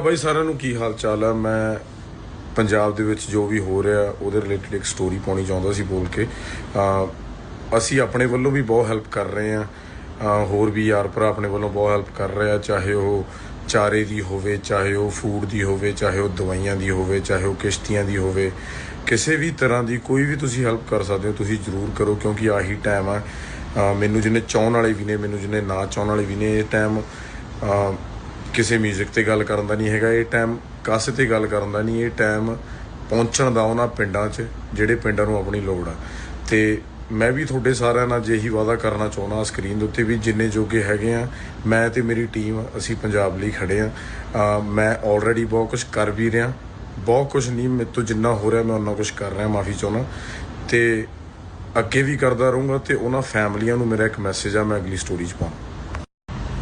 ਬਾਈ ਸਾਰਿਆਂ ਨੂੰ ਕੀ ਹਾਲ ਚਾਲ ਹੈ ਮੈਂ ਪੰਜਾਬ ਦੇ ਵਿੱਚ ਜੋ ਵੀ ਹੋ ਰਿਹਾ, ਉਹਦੇ ਰਿਲੇਟਡ ਇੱਕ ਸਟੋਰੀ ਪਾਉਣੀ ਚਾਹੁੰਦਾ ਸੀ ਬੋਲ ਕੇ। ਅਸੀਂ ਆਪਣੇ ਵੱਲੋਂ ਵੀ ਬਹੁਤ ਹੈਲਪ ਕਰ ਰਹੇ ਹਾਂ ਹੋਰ ਵੀ ਯਾਰ ਭਰਾ ਆਪਣੇ ਵੱਲੋਂ ਬਹੁਤ ਹੈਲਪ ਕਰ ਰਹੇ ਆ, ਚਾਹੇ ਉਹ ਚਾਰੇ ਦੀ ਹੋਵੇ, ਚਾਹੇ ਉਹ ਫੂਡ ਦੀ ਹੋਵੇ, ਚਾਹੇ ਉਹ ਦਵਾਈਆਂ ਦੀ ਹੋਵੇ, ਚਾਹੇ ਉਹ ਕਿਸ਼ਤੀਆਂ ਦੀ ਹੋਵੇ। ਕਿਸੇ ਵੀ ਤਰ੍ਹਾਂ ਦੀ ਕੋਈ ਵੀ ਤੁਸੀਂ ਹੈਲਪ ਕਰ ਸਕਦੇ ਹੋ, ਤੁਸੀਂ ਜ਼ਰੂਰ ਕਰੋ, ਕਿਉਂਕਿ ਆਹੀ ਟਾਈਮ ਆ। ਮੈਨੂੰ ਜਿੰਨੇ ਚਾਹਣ ਵਾਲੇ ਵੀ ਨੇ, ਮੈਨੂੰ ਜਿੰਨੇ ਨਾ ਚਾਹਣ ਵਾਲੇ ਵੀ ਨੇ, ਇਹ ਟਾਈਮ ਕਿਸੇ 뮤직 ਤੇ ਗੱਲ ਕਰਨ ਦਾ ਨਹੀਂ ਹੈਗਾ, ਇਹ ਟਾਈਮ ਕਾਸੇ ਤੇ ਗੱਲ ਕਰਨ ਦਾ ਨਹੀਂ, ਇਹ ਟਾਈਮ ਪਹੁੰਚਣ ਦਾ ਉਹਨਾਂ ਪਿੰਡਾਂ 'ਚ, ਜਿਹੜੇ ਪਿੰਡਾਂ ਨੂੰ ਆਪਣੀ ਲੋੜ ਆ। ਤੇ ਮੈਂ ਵੀ ਤੁਹਾਡੇ ਸਾਰਿਆਂ ਨਾਲ ਜਿਹੀ ਵਾਅਦਾ ਕਰਨਾ ਚਾਹੁੰਦਾ ਸਕਰੀਨ ਦੇ ਉੱਤੇ ਵੀ ਜਿੰਨੇ ਜੋਗੇ ਹੈਗੇ ਆ, ਮੈਂ ਤੇ ਮੇਰੀ ਟੀਮ ਅਸੀਂ ਪੰਜਾਬ ਲਈ ਖੜੇ ਆ। ਮੈਂ ਆਲਰੇਡੀ ਬਹੁਤ ਕੁਝ ਕਰ ਵੀ ਰਿਹਾ, ਬਹੁਤ ਕੁਝ ਨਹੀਂ, ਮੇਰੇ ਤੋਂ ਜਿੰਨਾ ਹੋ ਰਿਹਾ ਮੈਂ ਉਹਨਾਂ ਕੁਝ ਕਰ ਰਿਹਾ, ਮਾਫੀ ਚਾਹੁੰਦਾ। ਤੇ ਅੱਗੇ ਵੀ ਕਰਦਾ ਰਹੂੰਗਾ ਤੇ ਉਹਨਾਂ ਫੈਮਲੀਆਂ ਨੂੰ ਮੇਰਾ ਇੱਕ ਮੈਸੇਜ ਆ, ਮੈਂ ਅਗਲੀ ਸਟੋਰੀ 'ਚ ਪਾਉਂ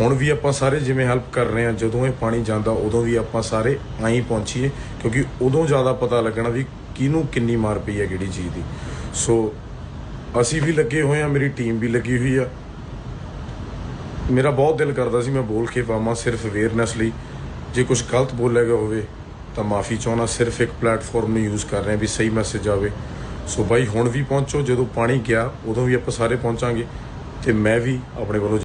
ਹੁਣ ਵੀ ਆਪਾਂ ਸਾਰੇ ਜਿਵੇਂ ਹੈਲਪ ਕਰ ਰਹੇ ਆ ਜਦੋਂ ਇਹ ਪਾਣੀ ਜਾਂਦਾ, ਉਦੋਂ ਵੀ ਆਪਾਂ ਸਾਰੇ ਆਈ ਪਹੁੰਚੀਏ, ਕਿਉਂਕਿ ਉਦੋਂ ਜ਼ਿਆਦਾ ਪਤਾ ਲੱਗਣਾ ਵੀ ਕਿਹਨੂੰ ਕਿੰਨੀ ਮਾਰ ਪਈ ਹੈ ਕਿਹੜੀ ਚੀਜ਼ ਦੀ। ਸੋ ਅਸੀਂ ਵੀ ਲੱਗੇ ਹੋਏ ਆ ਮੇਰੀ ਟੀਮ ਵੀ ਲੱਗੀ ਹੋਈ ਆ। ਮੇਰਾ ਬਹੁਤ ਦਿਲ ਕਰਦਾ ਸੀ ਮੈਂ ਬੋਲ ਕੇ ਪਾਵਾਂ ਸਿਰਫ ਅਵੇਅਰਨੈਸ ਲਈ। ਜੇ ਕੁਝ ਗਲਤ ਬੋਲਿਆ ਗਿਆ ਹੋਵੇ, ਤਾਂ ਮਾਫੀ ਚਾਹੁੰਦਾ, ਸਿਰਫ ਇੱਕ ਪਲੇਟਫਾਰਮ ਨੂੰ ਯੂਜ਼ ਕਰ ਰਹੇ ਹਾਂ ਵੀ ਸਹੀ ਮੈਸੇਜ ਆਵੇ। ਸੋ ਬਾਈ, ਹੁਣ ਵੀ ਪਹੁੰਚੋ, ਜਦੋਂ ਪਾਣੀ ਗਿਆ, ਉਦੋਂ ਵੀ ਆਪਾਂ ਸਾਰੇ ਪਹੁੰਚਾਂਗੇ। ਤੇ ਮੈਂ ਵੀ ਆਪਣੇ ਵੱਲੋਂ